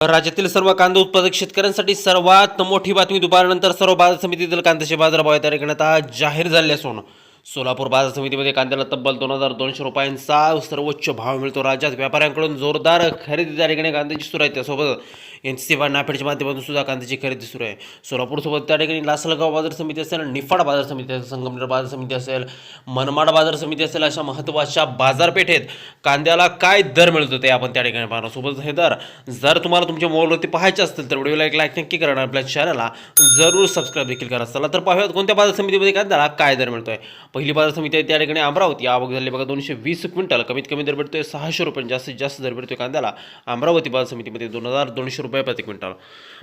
राज्यातील सर्व कांदा उत्पादक शेतकऱ्यांसाठी सर्वात मोठी बातमी दुपारनंतर सर्व बाजार समितीतील कांद्याचे बाजारभाव या करण्यात आज जाहीर झाले असून सोलापूर बाजार समितीमध्ये कांद्याला तब्बल दोन हजार दोनशे रुपयांचा सर्वोच्च भाव मिळतो. राज्यात व्यापाऱ्यांकडून जोरदार खरेदी त्या ठिकाणी कांद्याची सुरू आहे. त्यासोबत एन सी वा नाफेडच्या माध्यमातून सुद्धा कांद्याची खरेदी सुरू आहे. सोलापूरसोबत त्या ठिकाणी लासलगाव बाजार समिती असेल निफाड बाजार समिती असेल संगमनेर बाजार समिती असेल मनमाड बाजार समिती असेल अशा महत्त्वाच्या बाजारपेठेत कांद्याला काय दर मिळतो ते आपण त्या ठिकाणी पाहणार. सोबत हे दर जर तुम्हाला तुमच्या मोबाईलवरती पाहायचे असतील तर व्हिडिओला एक लाईक नक्की करा आपल्या चॅनलला जरूर सबस्क्राईब देखील करा. चला तर पाहूयात कोणत्या बाजार समितीमध्ये कांद्याला काय दर मिळतो आहे पहिली बाजार समिती आहे त्या ठिकाणी अमरावती. आवक झाली बघा दोनशे वीस क्विंटल. कमीत कमी दर भेटतोय सहाशे रुपये म्हणजे जास्तीत जास्त दर भेटतोय कांद्याला. अमरावती बाजार समितीमध्ये दोन हजार दोनशे रुपये प्रति क्विंटल.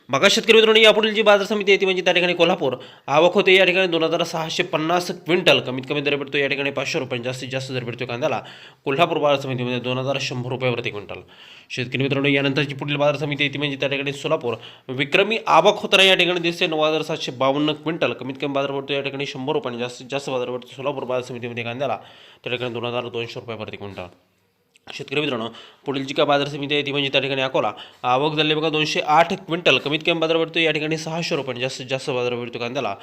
बघा शेतकरी मित्रांनो यापुढील जी बाजार समिती आहे ती म्हणजे त्या ठिकाणी कोल्हापूर. आवक होते या ठिकाणी दोन हजार सहाशे पन्नास क्विंटल. कमीत कमी दर भेटतो या ठिकाणी पाचशे रुपये म्हणजे जास्तीत जास्त दर भेटतोय कांद्याला. कोल्हापूर बाजार समितीमध्ये दोन हजार शंभर रुपये प्रति क्विंटल. शेतकरी मित्रांनो यानंतरची पुढील बाजार समिती आहे ती म्हणजे त्या ठिकाणी सोलापूर. विक्रमी आवक होताना या ठिकाणी दिसते नऊ हजार सातशे बावन्न क्विंटल. कमीत कमी बाजार पडतो या ठिकाणी शंभर रुपयांनी जास्तीत जास्त बाजार पडतो सोलापूर बाजार समितीमध्ये कांद्याला त्या ठिकाणी दोन हजार दोनशे रुपये प्रति क्विंटल. शेतकरी मित्रांनो पुढील जी काय बाजार समिती आहे ती म्हणजे त्या ठिकाणी अकोला. आवक झाली बघा दोनशे आठ क्विंटल. कमीत कमी बाजार भेटतो या ठिकाणी सहाशे रुपये जास्तीत जास्त बाजार भेटतो कांद्याला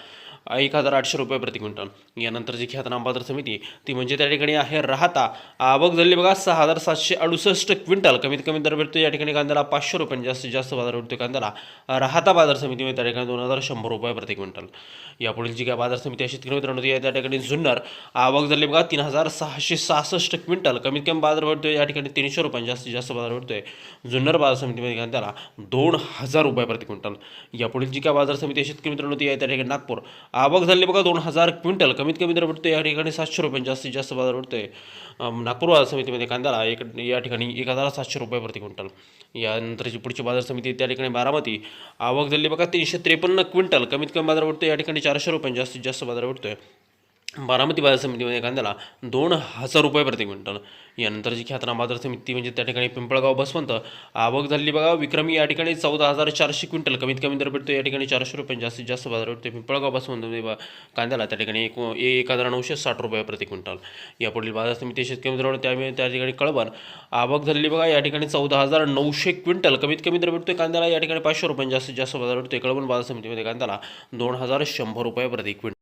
एक हजार आठशे रुपये प्रति क्विंटल. यानंतर जी ख्यातनाम बाजार समिती ती म्हणजे त्या ठिकाणी आहे राहता. आवक झाली बघा सहा हजार सातशे अडुसष्ट क्विंटल. कमीत कमी दर भेटतो या ठिकाणी कांद्याला पाचशे रुपये म्हणजे जास्तीत जास्त बाजार भेटतो कांद्याला. राहता बाजार समितीमध्ये म्हणजे त्या ठिकाणी दोन हजार शंभर रुपये प्रति क्विंटल. यापुढील जी काय बाजार समिती आहे शेतकरी मित्रांनो आहे त्या ठिकाणी जुन्नर. आवक झाली बघा तीन हजार सहाशे सहासष्ट क्विंटल. कमीत कमी बाजार भेटतो या ठिकाणी तीनशे रुपये म्हणजे जास्तीत जास्त बाजार भेटतोय. जुन्नर बाजार समितीमध्ये कांद्याला दोन हजार रुपये प्रति क्विंटल. यापुढील जी काय बाजार समिती आहे शेतकरी मित्रांनो ती आहे त्या ठिकाणी नागपूर. आवक झाली बघा दोन हजार क्विंटल. कमीत कमी दर भेटतो या ठिकाणी सातशे रुपये जास्तीत जास्त बाजार भेटतोय आहे नागपूर बाजार समितीमध्ये कांद्याला एक या ठिकाणी एक हजार सातशे रुपये प्रति क्विंटल. यानंतरची पुढची बाजार समिती त्या ठिकाणी बारामती. आवक झाली बघा तीनशे त्रेपन्न क्विंटल. कमीत कमी बाजार भेटतो या ठिकाणी चारशे रुपये जास्तीत जास्त बाजार भेटतोय बारामती बाजार समितीमध्ये कांद्याला दोन हजार रुपये प्रति क्विंटल. यानंतरची ख्यातनाम बाजार समिती म्हणजे त्या ठिकाणी पिंपळगाव बसवंत आवक झालेली बघा विक्रमी या ठिकाणी चौदा हजार चारशे क्विंटल. कमीत कमी दर भेटतो या ठिकाणी चारशे रुपये जास्तीत जास्त बाजार भेटतो पिंपळगाव बसवंत बा- कांद्याला त्या ठिकाणी एक एक हजार नऊशे साठ रुपये प्रति क्विंटल. यापुढील बाजार समिती शेतकरी मित्रांनो त्यामुळे त्या ठिकाणी कळवण. आवक झालेली बघा या ठिकाणी चौदा हजार नऊशे क्विंटल. कमीत कमी दर भेटतोय कांद्याला या ठिकाणी पाचशे रुपये जास्तीत जास्त बाजार भेटतोय कळवण बाजार समितीमध्ये कांद्याला दोन हजार शंभर रुपये प्रति क्विंटल.